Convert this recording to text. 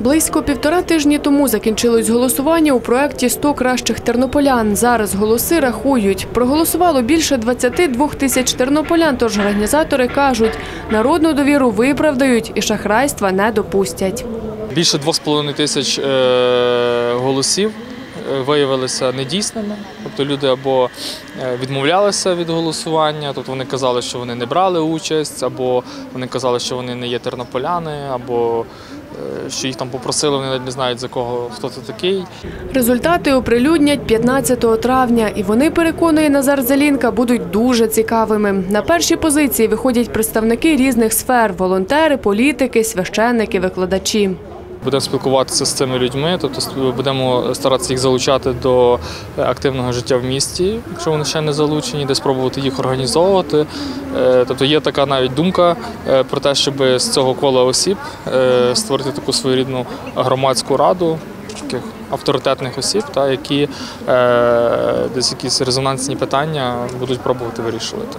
Близько півтора тижні тому закінчилось голосування у проєкті «100 кращих тернополян. Зараз голоси рахують. Проголосувало більше 22 тисяч тернополян, тож організатори кажуть, народну довіру виправдають і шахрайства не допустять. Більше 2,5 тисяч е, голосів е, виявилися недійсними. Тобто люди або е, відмовлялися від голосування, тобто вони казали, що вони не брали участь, або вони казали, що вони не є тернополяни, або що їх там попросили, вони навіть не знають за кого хто це такий. Результати оприлюднять 15 травня, і вони, переконує Назар Зелінка, будуть дуже цікавими. На перші позиції виходять представники різних сфер – волонтери, політики, священники, викладачі. Будемо спілкуватися з цими людьми, тобто будемо старатися їх залучати до активного життя в місті, якщо вони ще не залучені, де спробувати їх організовувати. Е, Тобто є така навіть думка е, про те, щоб з цього кола осіб е, створити таку своєрідну громадську раду. Таких авторитетних осіб, та, які е, десь якісь резонансні питання будуть пробувати вирішувати.